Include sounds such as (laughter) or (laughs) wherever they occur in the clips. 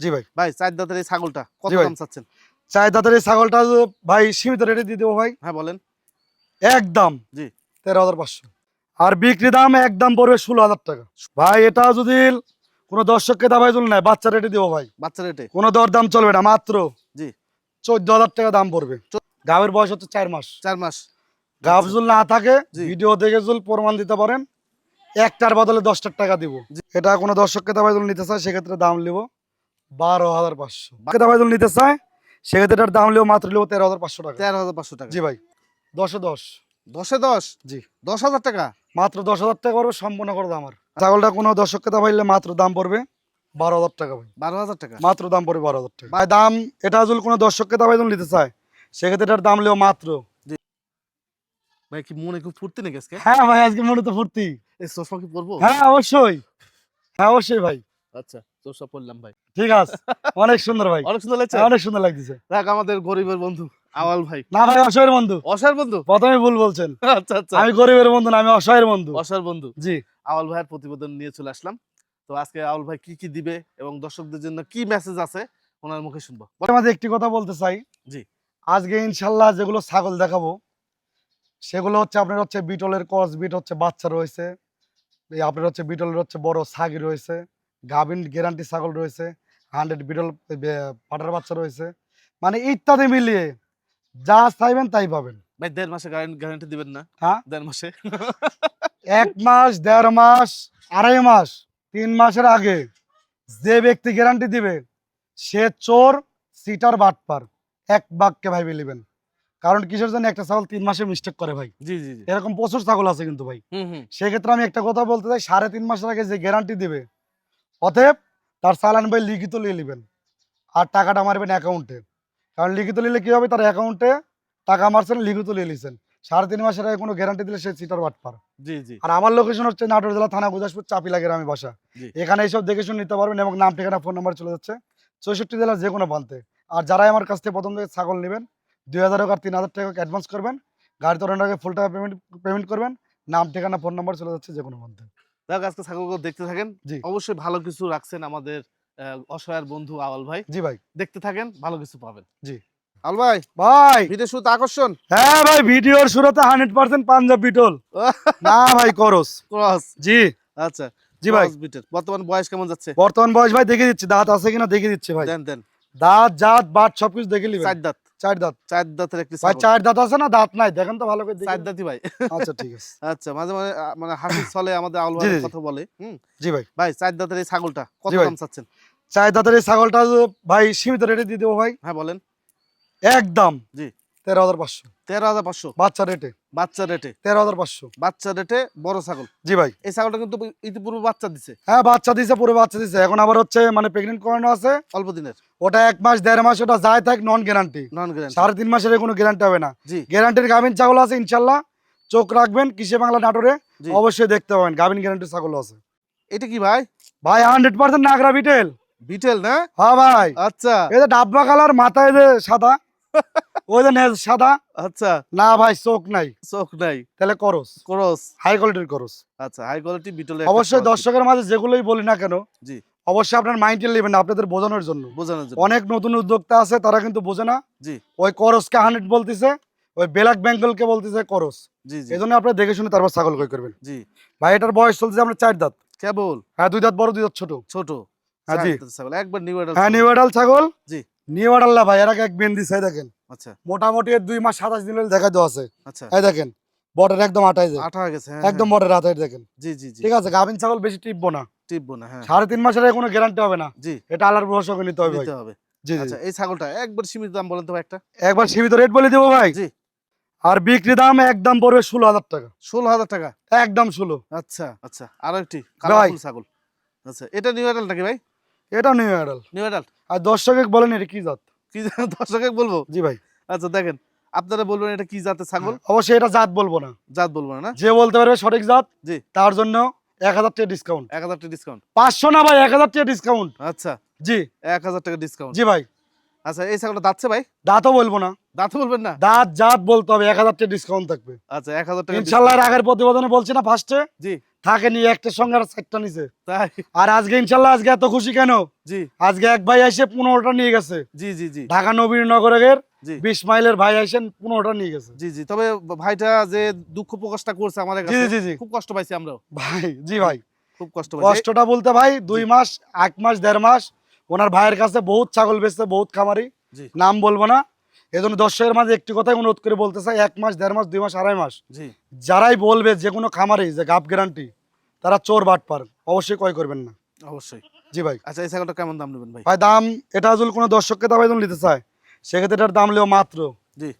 জি ভাই। ভাই চার দাঁতের এই ছাগলটা কত দাম চাচ্ছেন? চার দাঁতের এই ছাগলটা ভাই সীমিত রেটে দিয়ে দেবো ভাই। হ্যাঁ বলেন। একদম। জি। তেরো হাজার পাঁচশো। আর বিক্রি দাম একদম পড়বে ষোলো হাজার টাকা। ভাই এটা যদি কোনো দর্শককে দাবাই তুল নেয় বাচ্চা রেটে দেবো ভাই। বাচ্চা রেটে কোনো দর দাম চলবে না মাত্র জি। চোদ্দ হাজার টাকা দাম পড়বে। গাবের বয়স হচ্ছে চার মাস। চার মাস। গাব যদি না থাকে। ভিডিও দেখে যদি প্রমাণ দিতে পারেন একটার বদলে দশটার টাকা দিব। এটা কোনো দর্শককে দাবাই তুল নিতে চায় সেক্ষেত্রে দাম নেব। বারো হাজার পাঁচশো। দাবাই তুল নিতে চায় সেক্ষেত্রে এটার দাম নেব মাত্র নেব তেরো হাজার পাঁচশো টাকা। তেরো হাজার পাঁচশো টাকা। জি ভাই দশে দশ। দশে দশ? জি। দশ হাজার টাকা? মাত্র দশ হাজার টাকা পড়বে সম্পূর্ণ করে দাম আমার ছাগলটা কোনো দর্শককে দাবাইলে মাত্র দাম পড়বে বারো হাজার টাকা ভাই। বারো হাজার টাকা? মাত্র দাম পড়বে বারো হাজার টাকা। ভাই দাম এটা যদি কোনো দর্শককে দাবাই তুল নিতে চায় সেক্ষেত্রে এটার দাম নেব মাত্র। ভাই কি মনে খুব ফুর্তি নাকি আজকে? হ্যাঁ ভাই আজকে মনে তো ফুর্তি। এই চশমা কি পরবো? হ্যাঁ অবশ্যই। হ্যাঁ অবশ্যই ভাই। আচ্ছা। ভাই। ঠিক আছে অনেক সুন্দর ভাই। অনেক সুন্দর লাগছে? অনেক সুন্দর লাগতেছে। দেখ আমাদের গরিবের বন্ধু আওয়াল ভাই। না ভাই অসহায়ের বন্ধু। অসার বন্ধু? প্রথমে ভুল বলছেন। আচ্ছা আচ্ছা। আমি গরিবের বন্ধু না আমি অসহায়ের বন্ধু। অসার বন্ধু। জি। আওয়াল ভাইয়ের প্রতিবেদন নিয়ে চলে আসলাম। তো আজকে আওয়াল ভাই কি কি দিবে এবং দর্শকদের জন্য কি মেসেজ আছে ওনার মুখে শুনব। মাঝে একটি কথা বলতে চাই। জি। আজকে ইনশাল্লাহ যেগুলো ছাগল দেখাবো সেগুলো হচ্ছে আপনার হচ্ছে বিটলের কস বিট হচ্ছে বাচ্চা রয়েছে। আপনার হচ্ছে বিটলের হচ্ছে বড় ছাগি রয়েছে। গাভিন গ্যারান্টি ছাগল রয়েছে হান্ড্রেড বিটল বে- পাটার বাচ্চা রয়েছে। মানে ইত্যাদি মিলিয়ে যা চাইবেন তাই পাবেন। ভাই দেড় মাসে গ্যারান্টি দিবেন না? হ্যাঁ? দেড় মাসে? এক মাস দেড় মাস আড়াই মাস তিন মাসের আগে যে ব্যক্তি গ্যারান্টি দিবে সে চোর সিটার বাটপার। এক বাক্যে ভাই নেবেন কারণ কিসের জন্য একটা ছাগল তিন মাসে মিস্টেক করে ভাই? জি জি এরকম প্রচুর ছাগল আছে কিন্তু ভাই। সেক্ষেত্রে আমি একটা কথা বলতে চাই সাড়ে তিন মাসের আগে যে গ্যারান্টি দিবে অতএব তার চালান ভাই লিখিত নিয়ে নেবেন। আর টাকাটা মারবেন অ্যাকাউন্টে। কারণ লিখিত নিলে কি হবে? তার অ্যাকাউন্টে টাকা মারছেন লিখিত নিয়ে নিছেন। সাড়ে তিন মাসের আগে কোনো গ্যারান্টি দিলে সে সিটার বাটপার। জি জি। আর আমার লোকেশন হচ্ছে নাটোর জেলা থানা গুজাসপুর চাপিলা গ্রামে বাসা। এখানে এইসব দেখে শুনে নিতে পারবেন এবং নাম ঠিকানা ফোন নাম্বার চলে যাচ্ছে। চৌষট্টি জেলার যে কোনো প্রান্তে। আর যারাই আমার কাছ থেকে প্রথম থেকে ছাগল নেবেন দুই হাজার টাকা আর তিন হাজার টাকা অ্যাডভান্স করবেন গাড়ি তোলার আগে ফুল টাকা পেমেন্ট পেমেন্ট করবেন নাম ঠিকানা ফোন নাম্বার চলে যাচ্ছে যে কোনো প্রান্তে। দেখ আজকে ছাগলগুলো দেখতে থাকেন। অবশ্যই ভালো কিছু রাখছেন আমাদের অসহায়ের বন্ধু আওয়াল ভাই। জি ভাই। দেখতে থাকেন ভালো কিছু পাবেন। জি। আওয়াল ভাই ভাই! ভিডিও শুরুতে আকর্ষণ? হ্যাঁ ভাই ভিডিওর শুরুতে হান্ড্রেড পার্সেন্ট পাঞ্জাব বিটল। (laughs) না ভাই করস। ক্রস? জি। আচ্ছা জি ভাই। বর্তমান বয়স কেমন যাচ্ছে? বর্তমান বয়স ভাই দেখে দিচ্ছি। দাঁত আছে কিনা দেখে দিচ্ছি ভাই। দেন দেন। দাঁত জাত বাট সবকিছু দেখে নিবেন। চার দাঁত। চার দাঁত। চার দাঁতের একটি ভাই চার দাঁত আছে না? দাঁত নাই দেখেন তো ভালো করে চার দাঁতই ভাই। আচ্ছা ঠিক আছে। (laughs) আচ্ছা মাঝে মাঝে মানে হাসি চলে আমাদের আউল ভাই। কথা বলে হুম? জি ভাই। ভাই চার দাঁতের এই ছাগলটা কত দাম চাচ্ছেন? চার দাঁতের এই ছাগলটা ভাই সীমিত রেটে দিয়ে দেবো ভাই। হ্যাঁ বলেন। একদম। জি। তেরো হাজার পাঁচশো। তেরো হাজার পাঁচশো। বাচ্চা রেটে বাচ্চা রেটে তেরো হাজার পাঁচশো। বাচ্চা রেটে বড় ছাগল। জি ভাই। এই ছাগলটা কিন্তু ইতিপূর্বে বাচ্চা দিছে। হ্যাঁ বাচ্চা দিছে পুরো বাচ্চা দিছে। এখন আবার হচ্ছে মানে প্রেগনেন্ট করানো আছে। অল্প দিনের। ওটা এক মাস দেড় মাস ওটা যায় থাক নন গ্যারান্টি নন গ্যারান্টি সাড়ে তিন মাসের কোনো গ্যারান্টি হবে না। গ্যারান্টির গাভিন ছাগল আছে ইনশাল্লাহ। চোখ রাখবেন কিসে বাংলা নাটোরে। অবশ্যই দেখতে পাবেন গাভিন গ্যারান্টির ছাগল আছে। এটা কি ভাই? ভাই হান্ড্রেড পার্সেন্ট নাগরা বিটেল। বিটেল না? হ্যাঁ ভাই। আচ্ছা। এই যে ডাব্বা কালার মাথায় যে সাদা ওই যে নেজ সাদা আচ্ছা। না ভাই চোখ নাই। চোখ নাই। তাহলে করস। ক্রস। হাই কোয়ালিটির করস। আচ্ছা হাই কোয়ালিটি বিটল অবশ্যই দর্শকের মাঝে যেগুলোই বলি না কেন জি। অবশ্যই আপনার মাইন্ডে নেবেন না আপনাদের বোঝানোর জন্য। বোঝানোর জন্য। অনেক নতুন উদ্যোক্তা আছে তারা কিন্তু বোঝে না। জি। ওই করসকে হান্ড্রেড বলতেছে ওই ব্ল্যাক বেঙ্গলকে বলতেছে করস। জি জি। এই জন্য আপনারা দেখে শুনে তারপর ছাগল কই করবেন। জি। ভাই এটার বয়স চলছে আমরা চার দাঁত। কেবল? হ্যাঁ দুই দাঁত বড় দুই দাঁত ছোট। ছোট। হ্যাঁ, জি। ছাগল। একবার নিউ হ্যাঁ নিউ ছাগল। জি। নিউ ভাই এর আগে এক চাই দেখেন। আচ্ছা। মোটামুটি দুই মাস সাতাশ দিন দেখা দেওয়া আছে। আচ্ছা। এই দেখেন বর্ডার একদম আটাই যায় হয়ে গেছে হ্যাঁ একদম বর্ডার আটাই দেখেন। হ্যাঁ। জি জি। ঠিক আছে গাভিন ছাগল বেশি টিপবো না। টিপবো না হ্যাঁ। সাড়ে তিন মাসের কোনো গ্যারান্টি হবে না। জি। এটা আলার ভরসা করে নিতে হবে দিতে হবে। জি আচ্ছা এই ছাগলটা একবার সীমিত দাম বলেন তো একটা। একবার সীমিত রেট বলে দেবো ভাই। জি। আর বিক্রি দাম একদম পড়বে ষোলো হাজার টাকা। ষোলো হাজার টাকা? একদম ষোলো। আচ্ছা আচ্ছা। আরও একটি। ছাগল। আচ্ছা এটা নিউ অ্যাডাল্ট নাকি ভাই? এটা নিউ আডাল নিউ অ্যাডাল্ট আর দর্শকে বলেন এটা কি জাত? কি (laughs) দর্শকে বলব? জি ভাই। আচ্ছা দেখেন আপনারা বলবেন এটা কি জাতের ছাগল? অবশ্যই এটা জাত বলব না। জাত বলব না যে বলতে পারবে সঠিক জাত জি। তার জন্য এক হাজার টাকা ডিসকাউন্ট এক হাজার টাকা ডিসকাউন্ট পাঁচশো না ভাই এক হাজার টাকা ডিসকাউন্ট আচ্ছা। জি। এক হাজার টাকা ডিসকাউন্ট জি ভাই। আচ্ছা এই ছাগলটা দাঁতছে ভাই? দাঁতও বলব না। দাঁত বলবেন না? দাঁত জাত বলতে হবে এক হাজার টাকা ডিসকাউন্ট থাকবে। আচ্ছা এক হাজার টাকা ইনশাল্লাহ আগের প্রতিবেদনে বলছি না ফার্স্টে জি। থাকে নি একটার সঙ্গে আর চারটা নিছে। তাই? আর আজকে ইনশাল্লাহ আজকে এত খুশি কেন? জি। আজকে এক ভাই এসে পনেরোটা নিয়ে গেছে। জি জি জি। ঢাকা নবীনগরের বিশ মাইলের ভাই আসেন পনেরোটা নিয়ে গেছে। জি জি। তবে ভাইটা যে দুঃখ প্রকাশটা করছে আমাদের জি কাছে জি জি। খুব কষ্ট পাইছি আমরাও। ভাই জি ভাই। খুব কষ্ট কষ্টটা বলতে ভাই দুই মাস এক মাস দেড় মাস ওনার ভাইয়ের কাছে বহুত ছাগল বেচছে বহুত খামারি। নাম বলব না। এই জন্য দর্শকের মাঝে একটি কথাই অনুরোধ করে বলতে চাই এক মাস দেড় মাস দুই মাস আড়াই মাস জি। যারাই বলবে যে কোনো খামারে যে গাপ গ্যারান্টি তারা চোর বাট পার অবশ্যই ক্রয় করবেন না। অবশ্যই। জি ভাই। আচ্ছা এই ছাগলটা কেমন দাম নেবেন ভাই? ভাই দাম এটা যদি কোনো দর্শককে দাবাই নিতে চায় সেক্ষেত্রে এটার দাম লেও মাত্র জি।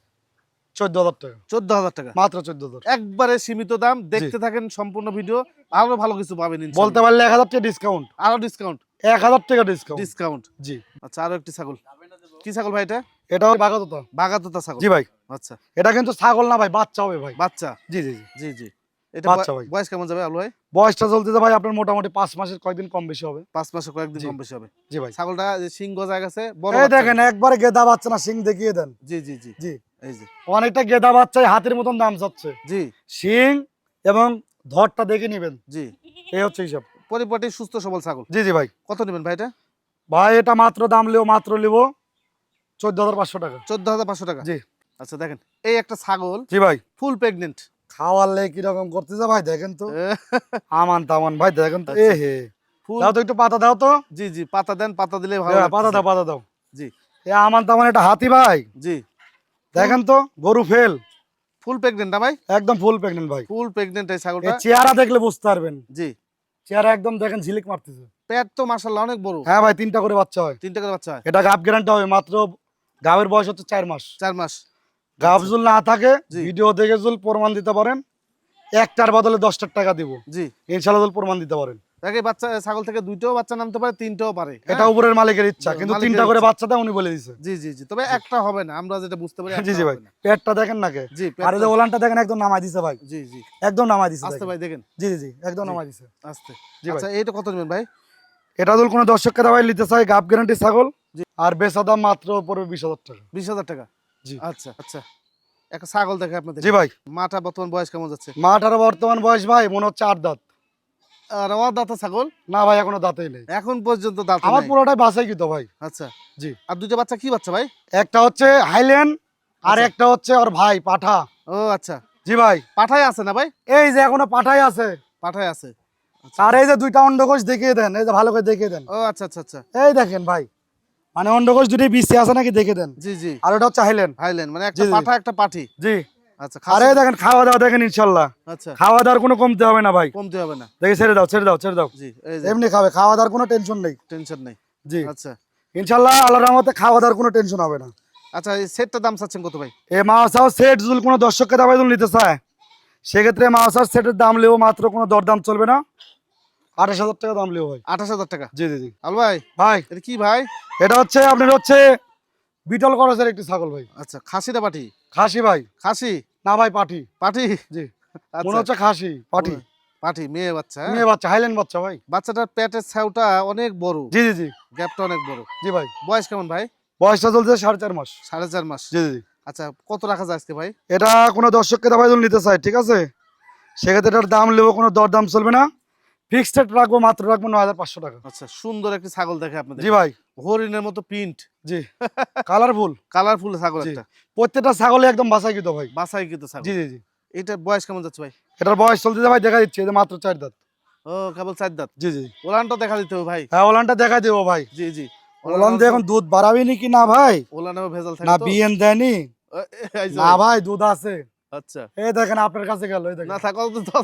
চোদ্দ হাজার টাকা। চোদ্দ হাজার টাকা? মাত্র চোদ্দ হাজার। একবারে সীমিত দাম দেখতে থাকেন সম্পূর্ণ ভিডিও আরও ভালো কিছু পাবেন বলতে পারলে এক হাজার টাকা ডিসকাউন্ট আরও ডিসকাউন্ট এক হাজার টাকা ডিসকাউন্ট ডিসকাউন্ট জি। আচ্ছা আরও একটি ছাগল। কি ছাগল ভাই এটা? এটা বাগাততা বাগাতোতা ছাগল। জি ভাই। আচ্ছা। এটা কিন্তু ছাগল না ভাই বাচ্চা হবে ভাই। বাচ্চা। জি জি জি। জি জি। এটা বাচ্চা ভাই। বয়স কেমন যাবে আলু ভাই? বয়সটা চলতেছে ভাই আপনার মোটামুটি পাঁচ মাসের কয়েকদিন কম বেশি হবে। পাঁচ মাসে কয়েকদিন কম বেশি হবে। জি ভাই। ছাগলটা সিং গজায় গেছে বড় এই দেখেন একবারে গেদা বাচ্চা না সিং দেখিয়ে দেন। জি জি জি। জি। এই যে। অনেকটা গেদা বাচ্চাই হাতের মতন দাম চাচ্ছে জি। সিং এবং ধরটা দেখে নেবেন। জি। এই হচ্ছে হিসাব। পরিপাটি সুস্থ সবল ছাগল। জি জি ভাই। কত নেবেন ভাই এটা? ভাই এটা মাত্র দাম লিও মাত্র লিবো চোদ্দ হাজার পাঁচশো টাকা। চোদ্দ হাজার পাঁচশো টাকা? জি। আচ্ছা দেখেন এই একটা ছাগল জি ভাই। ফুল প্রেগনেন্ট খাওয়ালে কীরকম করতেছে ভাই দেখেন তো। আমান তামান ভাই দেখেন তো। এ আচ্ছা। হে ফুল দাও তো একটু পাতা দাও তো। জি জি পাতা দেন পাতা দিলে ভালো হ্যাঁ, পাতা দাও পাতা দাও। জি। এ আমান তামান এটা হাতি ভাই। জি। দেখেন তো গরু ফেল। ফুল প্রেগনেন্ট না ভাই? একদম ফুল প্রেগনেন্ট ভাই। ফুল প্রেগনেন্ট এই এই ছাগলটা চেহারা দেখলে বুঝতে পারবেন। জি। চেহারা একদম দেখেন ঝিলিক মারতেছে। পেট তো মাশাআল্লাহ অনেক বড়। হ্যাঁ ভাই তিনটা করে বাচ্চা হয়। তিনটা করে বাচ্চা হয়। এটা গাব গ্যারান্টি হবে মাত্র গাবের বয়স হচ্ছে চার মাস। চার মাস। গাব জুল না থাকে ভিডিও দেখে জুল প্রমাণ দিতে পারেন। একটার বদলে দশটার টাকা দিব। জি। ইনশাল্লাহ জুল প্রমাণ দিতে পারেন। বাচ্চা ছাগল থেকে দুইটাও বাচ্চা নামতে পারে তিনটাও পারে এটা হ্যাঁ? উপরের মালিকের ইচ্ছা কিন্তু তিনটা করে বাচ্চা দেয় উনি বলে দিছে। জি জি জি তবে একটা হবে না আমরা যেটা বুঝতে পারি জি জি ভাই পেটটা দেখেন না কে? জি আর যে ওলানটা দেখেন একদম নামাই দিছে ভাই। জি জি। একদম নামাই দিছে আস্তে ভাই দেখেন। জি জি একদম। নামাই দিছে। আস্তে। আচ্ছা এইটা কত নেবেন ভাই? এটা যদি কোনো দর্শককে দাবাই নিতে চায় গাব গ্যারান্টি ছাগল। আর বেচা দাম মাত্র পড়বে বিশ হাজার টাকা। বিশ হাজার টাকা? জি। আচ্ছা আচ্ছা। একটা ছাগল দেখে আপনাদের। জি ভাই। মাটা বর্তমান বয়স কেমন যাচ্ছে? মাটার বর্তমান বয়স ভাই মনে হচ্ছে আট দাঁত। আর আমার দাঁতা ছাগল? না ভাই এখনও দাঁতেই নেই। এখন পর্যন্ত দাঁত আমার। পুরোটাই বাসাই কিন্তু ভাই। আচ্ছা। জি। আর দুইটা বাচ্চা কি বাচ্চা ভাই? একটা হচ্ছে হাইল্যান্ড আর আচ্ছা। একটা হচ্ছে ওর ভাই পাঠা। ও আচ্ছা। জি ভাই। পাঠাই আছে না ভাই? এই যে এখনও পাঠাই আছে। পাঠাই আছে। আর এই যে দুইটা অন্ডকোষ দেখিয়ে দেন এই যে ভালো করে দেখিয়ে দেন। ও আচ্ছা আচ্ছা আচ্ছা। এই দেখেন ভাই। মানে অন্ডকোষ দুটি বিসি আছে নাকি দেখে দেন। জি জি। আর ওটা হচ্ছে হাইল্যান্ড হাইল্যান্ড মানে একটা। পাঠা একটা পাঠি। জি। আচ্ছা আর দেখেন খাওয়া দাওয়া দেখেন ইনশাল্লাহ। আচ্ছা। খাওয়া দাওয়ার কোনো কমতে হবে না ভাই। কমতে হবে না। দেখে ছেড়ে দাও ছেড়ে দাও ছেড়ে দাও। জি এমনি খাবে খাওয়া দাওয়ার কোনো টেনশন নেই। টেনশন নেই। জি। আচ্ছা। ইনশাল্লাহ আল্লাহর রহমতে খাওয়া দাওয়ার কোনো টেনশন হবে না। আচ্ছা এই সেটটার দাম চাচ্ছেন কত ভাই? এ মাওসাও সেট যদি কোনো দর্শককে নিতে চায় সেক্ষেত্রে মাওসার সেটের দাম লেও মাত্র কোনো দরদাম চলবে না। আঠাশ হাজার টাকা দাম লেও ভাই। আঠাশ হাজার টাকা? জি জি জি। আল ভাই ভাই। এটা কি ভাই? এটা হচ্ছে আপনার হচ্ছে বিটল করসের একটি ছাগল ভাই। আচ্ছা খাসিটা পাঠি খাসি ভাই। খাসি? না ভাই পাঠি পাঠি জি। আচ্ছা। মনে হচ্ছে খাসি পাঠি পাঠি মেয়ে বাচ্চা হ্যাঁ? মেয়ে বাচ্চা হাইল্যান্ড বাচ্চা ভাই। বাচ্চাটার পেটের ছাউটা অনেক বড়। জি জি জি। গ্যাপটা অনেক বড়। জি ভাই। বয়স কেমন ভাই? বয়সটা চলছে সাড়ে চার মাস। সাড়ে চার মাস। জি জি জি। আচ্ছা কত রাখা যায় আজকে ভাই? এটা কোনো দর্শককে দাবাই নিতে চাই ঠিক আছে? সেক্ষেত্রে এটার দাম নেব কোনো দরদাম চলবে না। ফিক্সড রেট রাখব মাত্র রাখব নয় হাজার পাঁচশো টাকা। আচ্ছা সুন্দর একটি ছাগল দেখে আপনাদের। জি ভাই। হরিণের মতো প্রিন্ট জি। কালারফুল কালারফুল ছাগল একটা। প্রত্যেকটা ছাগলে একদম বাসাইকৃত ভাই। ছাগল। জি জি জি। এটা বয়স কেমন যাচ্ছে ভাই? এটার বয়স চলতে ভাই দেখা দিচ্ছে মাত্র চার দাঁত। ও কেবল চার দাঁত। জি জি। ওলানটা দেখা দিতে হবে ভাই। হ্যাঁ ওলানটা দেখা দেবো ভাই। জি জি। ওলান এখন দুধ বাড়াবি নাকি না ভাই? ওলানেও ভেজাল থাকে না বিএন দেয়নি? না ভাই। দুধ আছে। আচ্ছা। এই দেখেন আপনার কাছে গেল এই দেখেন। না থাকলে তো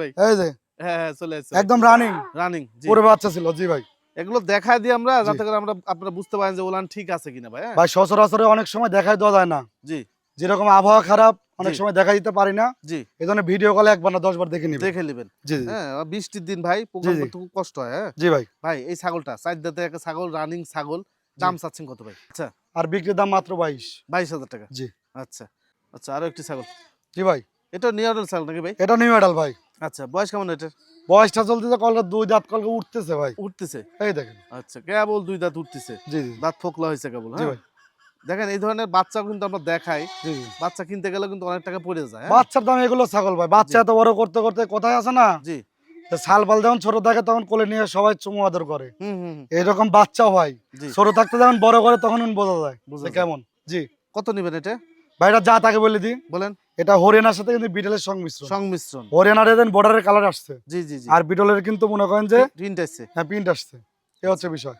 ভাই? এই যে হ্যাঁ হ্যাঁ চলে আসছে একদম রানিং রানিং জি। পুরো বাচ্চা ছিল জি ভাই। এগুলো দেখায় দিই আমরা যাতে করে আমরা আপনারা বুঝতে পারেন যে ওলান ঠিক আছে কিনা ভাই হ্যাঁ? ভাই সচরাচরে অনেক সময় দেখাই দেওয়া যায় না। জি। যেরকম আবহাওয়া খারাপ অনেক সময় দেখা দিতে পারি না। জি। এই জন্য ভিডিও কলে একবার না দশ বার দেখে নিবে দেখে নেবেন। জি হ্যাঁ বৃষ্টির দিন ভাই প্রোগ্রাম করতে খুব কষ্ট হয় হ্যাঁ? জি ভাই। ভাই এই ছাগলটা একটা ছাগল রানিং ছাগল দাম চাচ্ছেন কত ভাই? আচ্ছা। আর বিক্রির দাম মাত্র বাইশ। বাইশ হাজার টাকা? জি। আচ্ছা। আচ্ছা আরও একটি ছাগল। জি ভাই? এটা নিউডাল ছাগল নাকি ভাই? এটা নিউ মেডাল ভাই। আচ্ছা বয়স কেমন এটার? বয়সটা চলতেছে কলকা দুই দাঁত কলকা উঠতেছে ভাই। উঠতেছে? এই দেখেন। আচ্ছা কেবল দুই দাঁত উঠতেছে? জি জি। দাঁত ফোকলা হয়েছে কেবল হ্যাঁ? দেখেন এই ধরনের বাচ্চা কিন্তু আমরা দেখাই। বাচ্চা কিনতে গেলে কিন্তু অনেক টাকা পড়ে যায় হ্যাঁ? বাচ্চার দাম এগুলো ছাগল ভাই। বাচ্চা। এত বড় করতে করতে কোথায় আছে না? জি। শাল পাল যখন ছোট থাকে তখন কোলে নিয়ে সবাই চুমু আদর করে। এরকম বাচ্চাও হয়। ছোট থাকতে যখন বড় করে তখন বোঝা যায় বোঝা যায়। কেমন। জি। কত নেবেন এটা? ভাইটা যা তাকে বলে দিই। বলেন এটা হরিয়ানার সাথে কিন্তু বিটলের সংমিশ্রণ। সংমিশ্রণ। হরিয়ানার এদের বর্ডারের কালার আসছে। জি জি জি। আর বিটলের কিন্তু মনে করেন যে প্রিন্ট আসছে। হ্যাঁ প্রিন্ট আসছে। এ হচ্ছে বিষয়।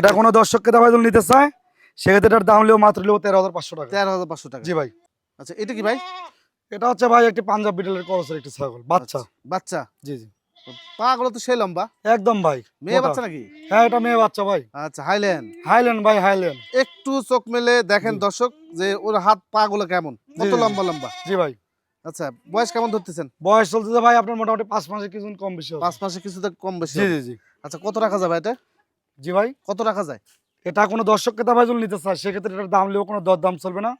এটা কোনো দর্শককে যদি নিতে চায়। সেক্ষেত্রে এটার দাম লিও মাত্র লিও তেরো হাজার পাঁচশো টাকা। তেরো হাজার পাঁচশো টাকা। জি ভাই। আচ্ছা এটা কি ভাই? এটা হচ্ছে ভাই একটি পাঞ্জাব বিটলের করসের একটি ছাগল বাচ্চা। আচ্ছা, বাচ্চা? জি জি। পা গুলো তো সেই লম্বা। একদম ভাই মেয়ে বাচ্চা নাকি? হ্যাঁ এটা মেয়ে বাচ্চা ভাই। আচ্ছা হাইল্যান্ড। হাইল্যান্ড ভাই হাইল্যান্ড। একটু চোখ মেলে দেখেন দর্শক যে ওর হাত পা গুলো কেমন কত। লম্বা লম্বা। জি ভাই। আচ্ছা বয়স কেমন ধরতেছেন? বয়স চলতেছে ভাই আপনার মোটামুটি পাঁচ মাসে কিছু কম বেশি পাঁচ মাসে কিছুটা কম বেশি জি জি জি। আচ্ছা কত রাখা যাবে এটা? জি ভাই। কত রাখা যায়? এটা কোনো দর্শককে দাবাই যদি নিতে চায় সেক্ষেত্রে এটার দাম লিও কোনো দর দাম চলবে না।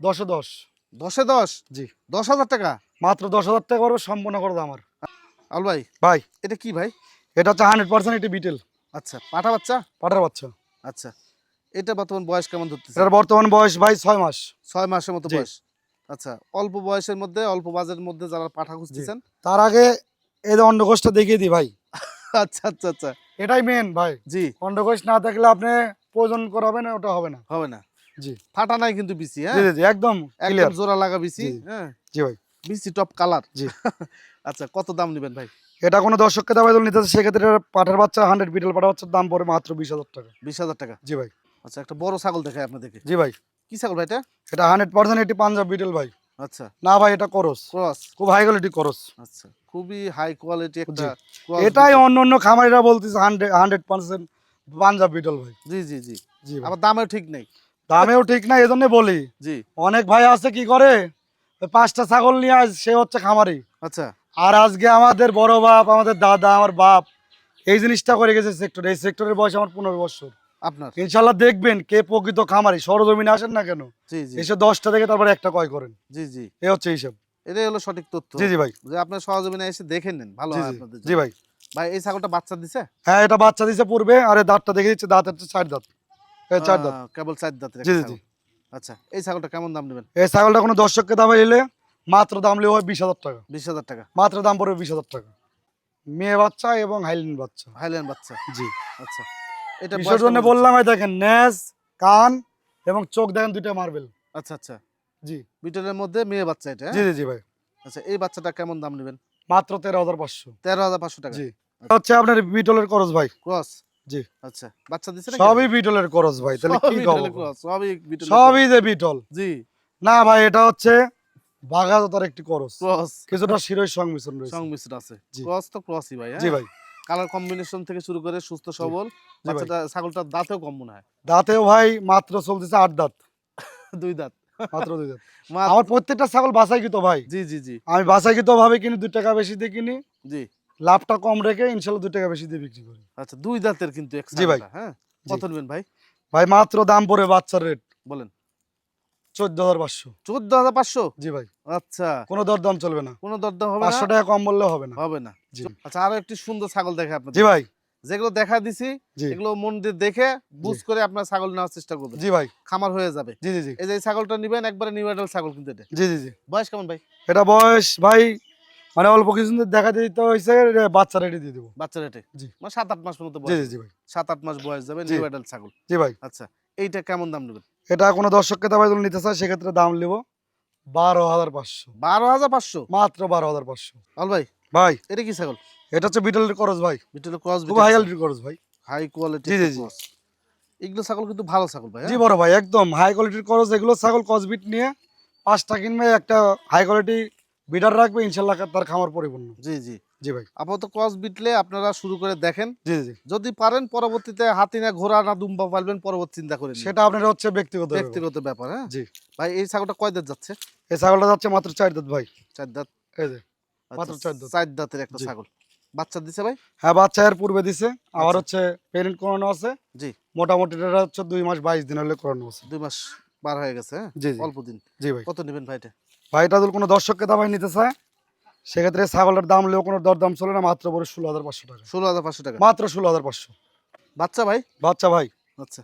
দশে দশ। দশে দশ? জি। দশ হাজার টাকা? মাত্র দশ হাজার টাকা করবে সম্পূর্ণ করে দাম আমার আল ভাই ভাই। এটা কি ভাই? এটা হচ্ছে হান্ড্রেড পার্সেন্ট বিটেল আচ্ছা পাঠা বাচ্চা? পাটার বাচ্চা। আচ্ছা এটা বর্তমান বয়স কেমন ধরতেছে? এটার বর্তমান বয়স ভাই ছয় মাস। ছয় মাসের মতো জি। বয়স। আচ্ছা অল্প বয়সের মধ্যে অল্প বাজেটের মধ্যে যারা পাঠা খুঁজতেছেন? তার আগে যে অন্ডকোষটা দেখিয়ে দিই ভাই। (laughs) আচ্ছা আচ্ছা আচ্ছা। এটাই মেন ভাই। জি। অন্ডকোষ না থাকলে আপনি প্রয়োজন করাবেন না ওটা হবে না। হবে না। জি। ফাটা নাই কিন্তু বিসি হ্যাঁ? জি জি জি একদম একদম ক্লিয়ার জোড়া লাগা বিসি জি। হ্যাঁ? জি ভাই। বিসি টপ কালার জি। (laughs) আচ্ছা কত দাম নেবেন ভাই? এটা কোনো দর্শককে দাম যদি নিতে সেক্ষেত্রে পাঠার বাচ্চা হান্ড্রেড বিটেল পাঠার বাচ্চার দাম পড়ে মাত্র বিশ হাজার টাকা। বিশ হাজার টাকা? জি ভাই। আচ্ছা একটা বড় ছাগল দেখায় আপনাদেরকে। জি ভাই। কি ছাগল ভাই এটা? এটা হান্ড্রেড পার্সেন্ট একটি পাঞ্জাব বিটেল ভাই। আচ্ছা। না ভাই এটা করস। ক্রস? খুব হাই কোয়ালিটি করস। আচ্ছা খুবই হাই কোয়ালিটি একটা এটাই অন্য অন্য খামারিরা বলতেছে hundred hundred percent Punjab Beetal ভাই। জি জি জি। জি আবার দামেও ঠিক নেই। দামেও ঠিক না এই জন্য বলি। জি। অনেক ভাই আছে কি করে পাঁচটা ছাগল নিয়ে আস সে হচ্ছে খামারি। আচ্ছা। আর আজকে আমাদের বড় বাপ আমাদের দাদা আমার বাপ এই জিনিসটা করে গেছে সেক্টরে এই সেক্টরের বয়স আমার পনেরো বছর। আপনার? ইনশাল্লাহ দেখবেন কে প্রকৃত খামারি সরজমিনে আসেন না কেন? এসে দশটা থেকে তারপরে একটা কয় করেন। জি জি। এ হচ্ছে হিসাব এটাই হলো সঠিক তথ্য। জি জি ভাই। যে আপনার সহজমিনে এসে দেখে নেন ভালো জি হয় জি। আপনাদের জি ভাই। ভাই এই ছাগলটা বাচ্চা দিছে? হ্যাঁ এটা বাচ্চা দিছে পূর্বে আর এই দাঁতটা দেখে দিচ্ছে দাঁত হচ্ছে চার দাঁত। চার দাঁত। কেবল চার দাঁতের জি জি আচ্ছা এই ছাগলটা কেমন দাম নেবেন? এই ছাগলটা কোনো দর্শককে দামে নিলে মাত্র দাম লিও হয় বিশ হাজার টাকা। বিশ হাজার টাকা। মাত্র দাম পড়বে বিশ হাজার টাকা। মেয়ে বাচ্চা এবং হাইলিন বাচ্চা। হাইল্যান্ড বাচ্চা। জি। আচ্ছা। এটা বয়স জন্য বললাম এই দেখেন নেজ কান এবং চোখ দেখেন দুইটা মার্বেল। আচ্ছা আচ্ছা। জি। বিটলের মধ্যে মেয়ে বাচ্চা এটা হ্যাঁ? জি জি জি ভাই। আচ্ছা এই বাচ্চাটা কেমন দাম নেবেন? মাত্র তেরো হাজার পাঁচশো। তেরো হাজার পাঁচশো টাকা। জি। এটা হচ্ছে আপনার বিটলের করস ভাই। ক্রস? জি। আচ্ছা। বাচ্চা দিছে? সবই বিটলের করস ভাই তাহলে কি খবর? সবই বিটলের সবই যে বিটল। জি। না ভাই এটা হচ্ছে একটি করস। ক্রস। কিছুটা শিরোই সংমিশ্রণ রয়েছে। সংমিশ্রণ আছে। ক্রস তো ক্রসই ভাই জি হ্যাঁ ভাই। কালার কম্বিনেশন থেকে শুরু করে সুস্থ সবল জি বাচ্চাটা ছাগলটার দাঁতেও কম মনে হয়। দাঁতেও ভাই মাত্র চলতেছে আট দাঁত। (laughs) দুই দাঁত। মাত্র দুই দাঁত। (laughs) আমার প্রত্যেকটা ছাগল বাসাইকৃত ভাই। জি জি জি। আমি বাসাইকৃত ভাবে কিনি দুই টাকা বেশি দিয়ে কিনি। জি। লাভটা কম রেখে ইনশাল্লাহ দুই টাকা বেশি দিয়ে বিক্রি করি। আচ্ছা দুই দাঁতের কিন্তু জি ভাই। হ্যাঁ? জি। কত নেবেন ভাই। ভাই মাত্র দাম পড়ে বাচ্চার রেট বলেন। চোদ্দ হাজার পাঁচশো। চোদ্দ হাজার পাঁচশো? জি ভাই। আচ্ছা। কোনো দর দাম চলবে না। কোনো দরদাম হবে পাঁচশো টাকা কম হবে না। হবে না। আচ্ছা আরও একটি সুন্দর ছাগল দেখে জি ভাই। যেগুলো দেখা দিছি এগুলো মন দিয়ে দেখে বুঝ করে আপনার ছাগল নেওয়ার চেষ্টা করবেন। জি ভাই। খামার হয়ে যাবে। জি জি জি। এই যে ছাগলটা নিবেন একবারে নিউ ছাগল কিন্তু এটা। জি জি জি। বয়স কেমন ভাই? এটা বয়স ভাই মানে অল্প কিছু দেখা দিতে হয়েছে বাচ্চা রেডি দিয়ে দেবো। বাচ্চা রেটে? জি। মানে সাত আট মাস মতো জি ভাই। সাত আট মাস বয়স যাবে। নিউ ছাগল। জি ভাই। আচ্ছা এইটা কেমন দাম নেবেন? এটা কোনো দর্শককে দাবাই যদি নিতে চায় সেক্ষেত্রে দাম নেব বারো হাজার পাঁচশো। বারো হাজার পাঁচশো? মাত্র বারো হাজার পাঁচশো। আল ভাই ভাই। এটা কি ছাগল? এটা হচ্ছে বিটলের করস ভাই। বিটল ক্রস খুব হাই কোয়ালিটির করস ভাই। হাই কোয়ালিটি জি, জি। এগুলো ছাগল কিন্তু ভালো ছাগল ভাই জি হ্যাঁ? বড় ভাই একদম হাই কোয়ালিটির করস। এগুলো ছাগল কসবিট নিয়ে পাঁচটা কিনবে একটা হাই কোয়ালিটি বিডার রাখবে ইনশাল্লাহ তার খামার পরিপূর্ণ। জি জি। জি ভাই। আপাতত ক্রস বিটলে আপনারা শুরু করে দেখেন। জি জি যদি পারেন পরবর্তীতে হাতি না ঘোড়া না দুম্বা পালবেন পরবর্তী চিন্তা করে নিন। সেটা আপনার হচ্ছে ব্যক্তিগত ব্যক্তিগত ব্যাপার হ্যাঁ? জি। ভাই এই ছাগলটা কয় দাঁত যাচ্ছে? এই ছাগলটা যাচ্ছে মাত্র চার দাঁত ভাই। চার দাঁত? এই যে আচ্ছা, মাত্র চার দাঁত। চার দাঁতের একটা ছাগল। বাচ্চা দিছে ভাই? হ্যাঁ বাচ্চা এর পূর্বে দিছে। আবার আচ্ছা। হচ্ছে পেরেন্ট করানো আছে। জি। মোটামুটি এটা হচ্ছে দুই মাস বাইশ দিন হলে করানো আছে। দুই মাস পার হয়ে গেছে হ্যাঁ? জি অল্প দিন। জি ভাই। কত নেবেন ভাইটা? ভাই এটা যদি কোনো দর্শককে দাবাই নিতে চায় সেক্ষেত্রে ছাগলের দাম হলেও কোনো দরদাম চলে না মাত্র পরে ষোলো হাজার পাঁচশো টাকা। ষোলো হাজার পাঁচশো টাকা? মাত্র ষোলো হাজার পাঁচশো। বাচ্চা ভাই? বাচ্চা ভাই। আচ্ছা।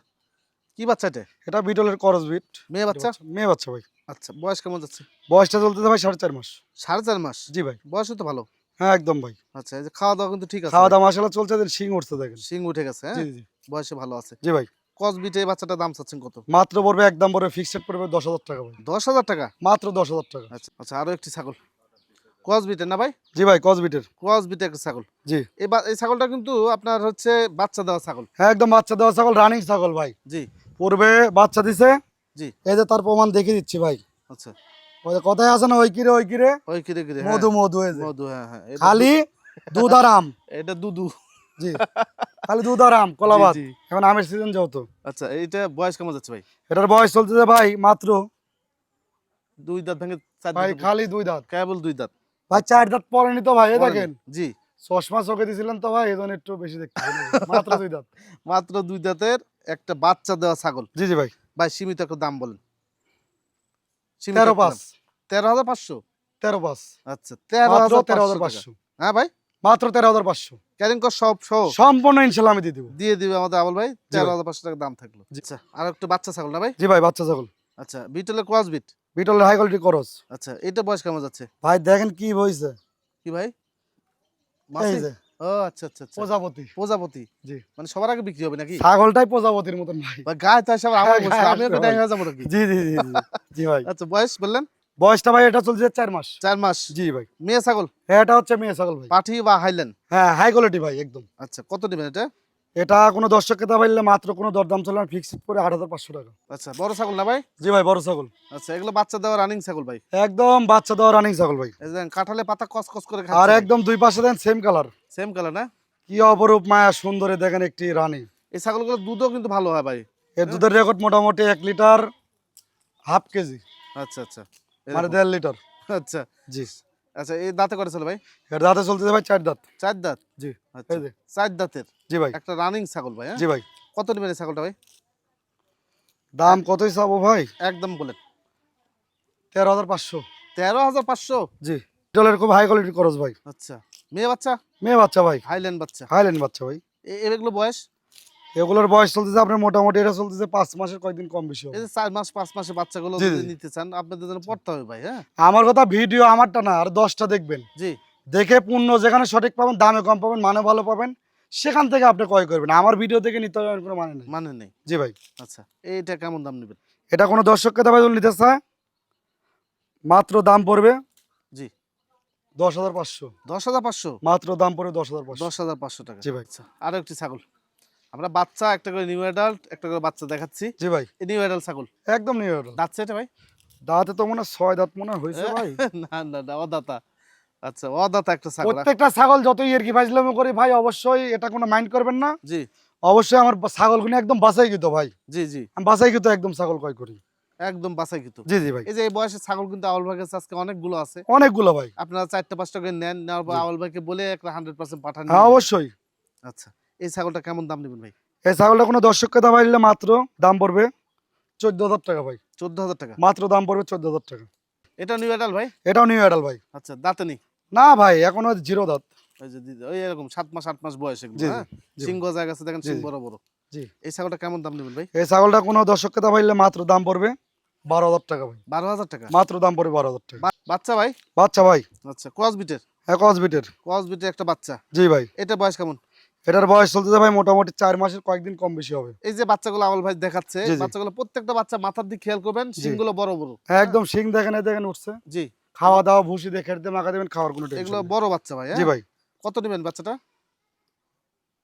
কি বাচ্চা এটা? এটা বিটলের করস বিট। মেয়ে বাচ্চা? মেয়ে বাচ্চা ভাই। আচ্ছা বয়স কেমন যাচ্ছে? বয়সটা চলতেছে ভাই সাড়ে চার মাস। সাড়ে চার মাস? জি ভাই। বয়স তো ভালো। হ্যাঁ একদম ভাই। আচ্ছা এই যে খাওয়া দাওয়া কিন্তু ঠিক আছে। খাওয়া দাওয়া মশলা চলছে শিং উঠছে দেখেন। শিং উঠে গেছে হ্যাঁ? জি জি। বয়সে ভালো আছে। জি ভাই। কস বিটে এই বাচ্চাটার দাম চাচ্ছেন কত? মাত্র পড়বে একদম পড়বে ফিক্সড পড়বে দশ হাজার টাকা ভাই। দশ হাজার টাকা? মাত্র দশ হাজার টাকা। আচ্ছা আচ্ছা আরও একটি ছাগল। ক্রস বিটের না ভাই? জি ভাই কসবিটের ক্রস বিটের একটা ছাগল। জি। এই এই ছাগলটা কিন্তু আপনার হচ্ছে বাচ্চা দেওয়া ছাগল। হ্যাঁ একদম বাচ্চা দেওয়া ছাগল রানিং ছাগল ভাই। জি। পূর্বে বাচ্চা দিছে। জি। এই যে তার প্রমাণ দেখিয়ে দিচ্ছি ভাই। আচ্ছা। ওই কথায় আছে না ওই কিরে ওই কিরে? ওই কিরে কিরে হ্যাঁ, মধু মধু এই মধু হ্যাঁ হ্যাঁ। খালি দুধ। আর আম। (laughs) এটা দুধু। জি। খালি দুধ আর আম কলাবাদ। এখন আমের সিজন যেহেতু। আচ্ছা এইটা বয়স কেমন যাচ্ছে ভাই? এটার বয়স চলছে যে ভাই মাত্র দুই দাঁত ভেঙে ভাই খালি দুই দাঁত। কেবল দুই দাঁত। ভাই চার দাঁত পরেনি তো ভাই দেখেন। জি। চশমা চোখে দিছিলেন তো ভাই এই জন্য একটু বেশি দেখতে মাত্র দুই দাঁত। (laughs) মাত্র দুই দাঁতের একটা বাচ্চা দেওয়া ছাগল। জি জি ভাই। ভাই সীমিত একটা দাম বলেন। তেরো পাঁচ। তেরো হাজার পাঁচশো? তেরো পাঁচ। আচ্ছা তেরো হাজার তেরো হাজার পাঁচশো হ্যাঁ ভাই? মাত্র তেরো হাজার পাঁচশো। ক্যারিং কর সব সহ? সম্পূর্ণ ইনশাল্লাহ আমি দিয়ে দিব। দিয়ে দিবে আমাদের আবুল ভাই। তেরো হাজার পাঁচশো টাকা দাম থাকল। আচ্ছা আর একটু বাচ্চা ছাগল না ভাই? জি ভাই বাচ্চা ছাগল। আচ্ছা বিটলের ক্রস বিট বিটলের হাই কোয়ালিটি করস আচ্ছা এটা বয়স কেমন যাচ্ছে? ভাই দেখেন কি হয়েছে। কি ভাই? এই যে। ও আচ্ছা আচ্ছা আচ্ছা। প্রজাপতি। প্রজাপতি? জি। মানে সবার আগে বিক্রি হবে নাকি? ছাগলটাই প্রজাপতির মতন ভাই। ভাই গায়ে তো সব আমার বসে গায়ে আমি ওকে আসবে ডাই ভাই। যাব নাকি? জি জি জি জি, জি ভাই। (laughs) আচ্ছা বয়স বললেন? বয়সটা ভাই এটা চলছে চার মাস। চার মাস। জি ভাই। মেয়ে ছাগল? এটা হচ্ছে মেয়ে ছাগল ভাই। পাঠি বা হাইল্যান্ড? হ্যাঁ হাই কোয়ালিটি ভাই একদম। আচ্ছা কত নেবেন এটা? এটা কোনো দর্শক খেতে পারলে মাত্র কোনো দরদাম চলে না ফিক্সড করে আট হাজার পাঁচশো টাকা। আচ্ছা বড় ছাগল না ভাই? জি ভাই বড় ছাগল। আচ্ছা এগুলো বাচ্চা দেওয়া রানিং ছাগল ভাই? একদম বাচ্চা দেওয়া রানিং ছাগল ভাই। কাঁঠালে পাতা কস কস করে আর একদম দুই পাশে দেন সেম কালার সেম কালার না? কি অপরূপ মায়া সুন্দরে দেখেন একটি রানী। এই ছাগলগুলো দুধও কিন্তু ভালো হয় ভাই। এর দুধের রেকর্ড মোটামুটি এক লিটার হাফ কেজি। আচ্ছা আচ্ছা। মানে দেড় লিটার আচ্ছা। জি। আচ্ছা এই দাঁতে করে চলে ভাই? এর দাঁতে চলতেছে ভাই চার দাঁত। চার দাঁত? জি আচ্ছা চার দাঁতের? জি ভাই। একটা রানিং ছাগল ভাই হ্যাঁ? জি ভাই। কত নেবেন এই ছাগলটা ভাই? দাম কতই চাবো ভাই? একদম বলেন তেরো হাজার পাঁচশো। তেরো হাজার পাঁচশো? জি। বিটলের খুব হাই কোয়ালিটি খরচ ভাই। আচ্ছা। মেয়ে বাচ্চা? মেয়ে বাচ্চা ভাই। হাইল্যান্ড বাচ্চা। হাইল্যান্ড বাচ্চা ভাই। এগুলো বয়স? এগুলোর বয়স চলতেছে আপনার মোটামুটি এটা চলতেছে পাঁচ মাসের কয়েকদিন কম বেশি হবে। চার মাস পাঁচ মাসের বাচ্চাগুলো যদি নিতে চান আপনাদের জন্য পড়তে হবে ভাই হ্যাঁ? আমার কথা ভিডিও আমারটা না আর দশটা দেখবেন। জি। দেখে পূর্ণ যেখানে সঠিক পাবেন দামে কম পাবেন মানে ভালো পাবেন সেখান থেকে আপনি ক্রয় করবেন। আমার ভিডিও দেখে নিতে হবে কোনো মানে নেই। মানে নেই। জি ভাই। আচ্ছা এইটা কেমন দাম নেবেন? এটা কোনো দর্শককে দাবাই নিতে চায় মাত্র দাম পড়বে জি। দশ হাজার পাঁচশো। দশ হাজার পাঁচশো? মাত্র দাম পড়বে দশ হাজার পাঁচশো। দশ হাজার পাঁচশো টাকা। জি ভাই। আচ্ছা আরও একটি ছাগল। আমরা বাচ্চা একটা করে নিউ অ্যাডাল্ট একটা করে বাচ্চা দেখাচ্ছি। জি ভাই। নিউ অ্যাডাল্ট ছাগল। একদম নিয়ে গেল দাঁতছে এটা ভাই? দাঁতে তো মনে ছয় দাঁত মনে হয় হয়েছে ভাই। (laughs) না না না অদাতা। আচ্ছা অদাতা একটা ছাগল। প্রত্যেকটা ছাগল যতই এর কি ফাজলামো করি ভাই অবশ্যই এটা কোনো মাইন্ড করবেন না। জি। অবশ্যই আমার ছাগলগুলো একদম বাছাই কিন্তু ভাই। জি জি। আমি বাছাই কিন্তু একদম ছাগল ক্রয় করি। একদম বাসাই কিন্তু জি জি ভাই। এই যে এই বয়সে ছাগল কিন্তু আউল ভাইয়ের কাছে আজকে অনেকগুলো আছে। অনেকগুলো ভাই। আপনারা চারটা পাঁচটা করে নেন নেওয়ার পর। আউল ভাইকে বলে একটা হান্ড্রেড পার্সেন্ট পাঠান। হ্যাঁ অবশ্যই। আচ্ছা। এই ছাগলটা কেমন দাম নেবেন ভাই? এই ছাগলটা কোনো দর্শককে দাবাই নিলে মাত্র দাম পড়বে চোদ্দ হাজার টাকা ভাই। চোদ্দ হাজার টাকা? মাত্র দাম পড়বে চোদ্দ হাজার টাকা। এটা নিউ অ্যাডাল্ট ভাই? এটাও নিউ অ্যাডাল ভাই। আচ্ছা দাঁতে নেই? না ভাই এখনও জিরো দাঁত। ওই এরকম সাত মাস আট মাস বয়স হ্যাঁ? সিংহ জায়গা আছে দেখেন সিং বড় বড়। জি। এই ছাগলটা কেমন দাম নেবেন ভাই? এই ছাগলটা কোনো দর্শককে নিলে মাত্র দাম পড়বে বারো হাজার টাকা ভাই। বারো হাজার টাকা? মাত্র দাম পড়বে বারো হাজার টাকা বাচ্চা ভাই? বাচ্চা ভাই। আচ্ছা ক্রস বিটের? এক হসপিটের ক্রস বিটের একটা বাচ্চা। জি ভাই। এটা বয়স কেমন? এটার বয়স চলতেছে ভাই মোটামুটি চার মাসের কয়েকদিন কম বেশি হবে। এই যে বাচ্চাগুলো আওয়াল ভাই দেখাচ্ছে জি, জি। বাচ্চাগুলো প্রত্যেকটা বাচ্চা মাথার দিক খেয়াল করবেন জি। সিংগুলো বড় বড়। একদম শিং দেখেন দেখেন উঠছে। জি। খাওয়া দাওয়া ভুসি দিয়ে খেতে মাখা দেবেন খাওয়ার কোনো এগুলো বড় বাচ্চা ভাই জি হ্যাঁ ভাই। কত নেবেন বাচ্চাটা?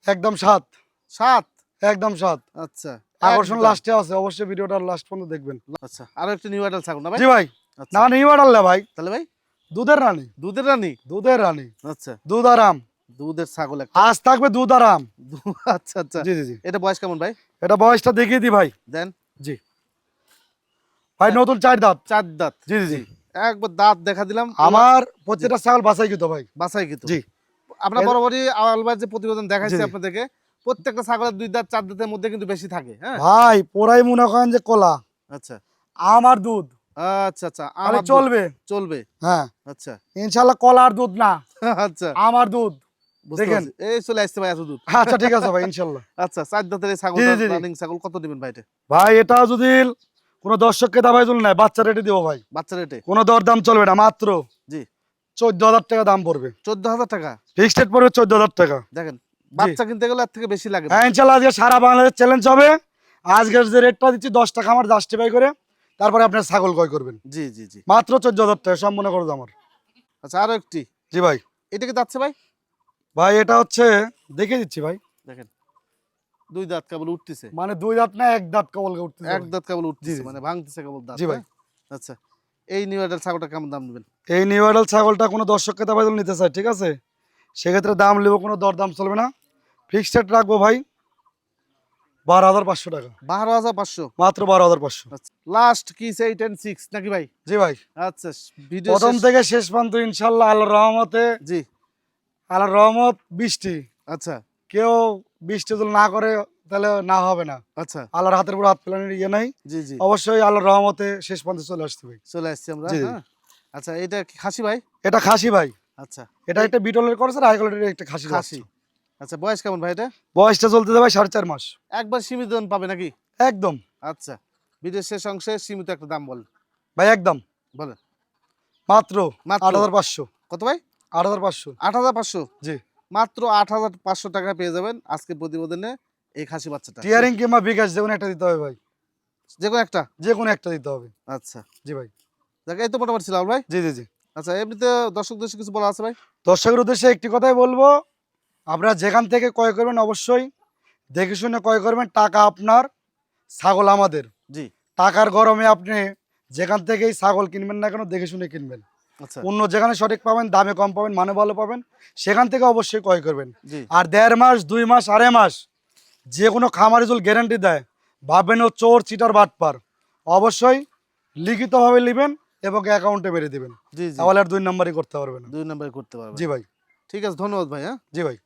একদম সাত। সাত? একদম সাত। আচ্ছা। আকর্ষণ লাস্টে আছে অবশ্যই ভিডিওটা লাস্ট পর্যন্ত দেখবেন। আচ্ছা আরও একটা নিউ অ্যাডাল্ট ছাগল না ভাই? জি ভাই। আচ্ছা। না নিউ আডাল্লা ভাই। তাহলে ভাই? দুধের রানী। দুধের রানী? দুধের রানী। আচ্ছা। দুধ আরাম দুধের ছাগল একটা। আজ থাকবে দুধ আরাম দু- আচ্ছা আচ্ছা। জি জি জি। এটা বয়স কেমন ভাই? এটা বয়সটা দেখিয়ে দিই ভাই। দেন। জি। ভাই নতুন চার দাঁত। চার দাঁত। জি জি জি। একবার দাঁত দেখা দিলাম। আমার প্রত্যেকটা ছাগল কিন্তু ভাই। বাসাই কিন্তু জি এর- বরাবরই আলবার যে প্রতিবেদন দেখাইছি। আপনাদেরকে প্রত্যেকটা ছাগলের দুই দাঁত চার দাঁতের মধ্যে কিন্তু বেশি থাকে হ্যাঁ? ভাই পোড়াই মনে করেন যে কলা। আচ্ছা। আমার দুধ। আচ্ছা আচ্ছা। আমার চলবে। চলবে। হ্যাঁ। আচ্ছা। ইনশাল্লাহ কলার দুধ না। আচ্ছা। আমার দুধ। দেখেন। এই চলে আসছে ভাই দুধ আচ্ছা ঠিক আছে ভাই (laughs) আচ্ছা চার দাঁতের ছাগল। রানিং ছাগল কত দিবেন ভাই এটা? ভাই এটা যদি কোনো দর্শককে দাবাই চল বাচ্চা রেটে দিব ভাই। বাচ্চা রেটে কোনো দরদাম চলবে না মাত্র জি। চোদ্দ হাজার টাকা দাম পড়বে। চোদ্দ হাজার টাকা? ফিক্সড পড়বে চোদ্দ হাজার টাকা। দেখেন বাচ্চা কিনতে গেলে এর থেকে বেশি লাগে হ্যাঁ ইনশাল্লাহ আজকে সারা বাংলাদেশ চ্যালেঞ্জ হবে। আজকের যে রেটটা দিচ্ছি দশ টাকা আমার জাস্টিফাই করে তারপরে আপনার ছাগল ক্রয় করবেন। জি জি জি। মাত্র চোদ্দ হাজার টাকা সম্পূর্ণ করে দাম আমার। আচ্ছা আরও একটি। জি ভাই। এটা কি যাচ্ছে ভাই? ভাই এটা হচ্ছে দেখে দিচ্ছি ভাই। দেখেন দুই দাঁত কেবল উঠতেছে। মানে দুই দাঁত না এক দাঁত কবল উঠতে এক দাঁত কেবল উঠতেছে মানে ভাঙতেছে কেবল দাঁত জি ভাই। হ্যাঁ? আচ্ছা এই নিউ অ্যাডাল ছাগলটা কেমন দাম নেবেন? এই নিউ আইডাল ছাগলটা কোনো দর্শককে দাবাই নিতে চায় ঠিক আছে? সেক্ষেত্রে দাম নেব কোনো দর দাম চলবে না। ফিক্সড রেট রাখব ভাই বারো হাজার পাঁচশো টাকা। বারো হাজার পাঁচশো? মাত্র বারো হাজার পাঁচশো। আচ্ছা লাস্ট কি এইট অ্যান্ড সিক্স নাকি ভাই? জি ভাই। আচ্ছা প্রথম থেকে শেষ পর্যন্ত ইনশাল্লাহ আল্লাহর রহমতে জি। আল্লাহর রহমত বৃষ্টি। আচ্ছা। কেউ বৃষ্টি যদি না করে তাহলে না হবে না। আচ্ছা। আল্লাহর হাতের উপর হাত ফেলানোর ইয়ে নাই। জি জি। অবশ্যই আল্লাহর রহমতে শেষ পর্যন্ত চলে আসতে ভাই চলে আসছি আমরা। হ্যাঁ? আচ্ছা এটা কি খাসি ভাই? এটা খাসি ভাই। আচ্ছা। এটা একটা বিটলের করছে আর হাই কোয়ালিটির একটা খাসি খাসি। আচ্ছা বয়স কেমন ভাই এটা? বয়সটা চলতে দেবে চার চার মাস। একবার সীমিত দাম পাবে নাকি? একদম। আচ্ছা। ভিডিও শেষ অংশে সীমিত একটা দাম বল। ভাই একদম। বলেন। মাত্র মাত্র। আট হাজার পাঁচশো। কত ভাই? আট হাজার পাঁচশো। আট হাজার পাঁচশো? জি। মাত্র আট হাজার পাঁচশো টাকা পেয়ে যাবেন আজকে প্রতিবেদনে এই খাসি বাচ্চাটা। টিয়ারিং কিংবা বিকাশ যে কোনো একটা দিতে হবে ভাই। যে কোনো একটা? যে কোনো একটা দিতে হবে। আচ্ছা। জি ভাই। দেখ এই তো মোটামুটি ছিল ভাই। জি জি জি। আচ্ছা এমনিতে দর্শক দর্শক কিছু বলা আছে ভাই? দর্শকের উদ্দেশ্যে একটি কথাই বলব আপনারা যেখান থেকে ক্রয় করবেন অবশ্যই দেখে শুনে ক্রয় করবেন টাকা আপনার ছাগল আমাদের। জি। টাকার গরমে আপনি যেখান থেকেই ছাগল কিনবেন না কেন দেখে শুনে কিনবেন। অন্য যেখানে সঠিক পাবেন দামে কম পাবেন মানে ভালো পাবেন সেখান থেকে অবশ্যই ক্রয় করবেন। আর দেড় মাস দুই মাস আড়াই মাস যে কোনো খামারি জল গ্যারান্টি দেয় ভাববেন ও চোর চিটার বাটপার। অবশ্যই লিখিতভাবে নেবেন এবং অ্যাকাউন্টে বেরিয়ে দেবেন। তাহলে আর দুই নম্বরই করতে পারবেন দুই নম্বরই করতে পারবেন। জি ভাই। ঠিক আছে ধন্যবাদ ভাই হ্যাঁ। জি ভাই।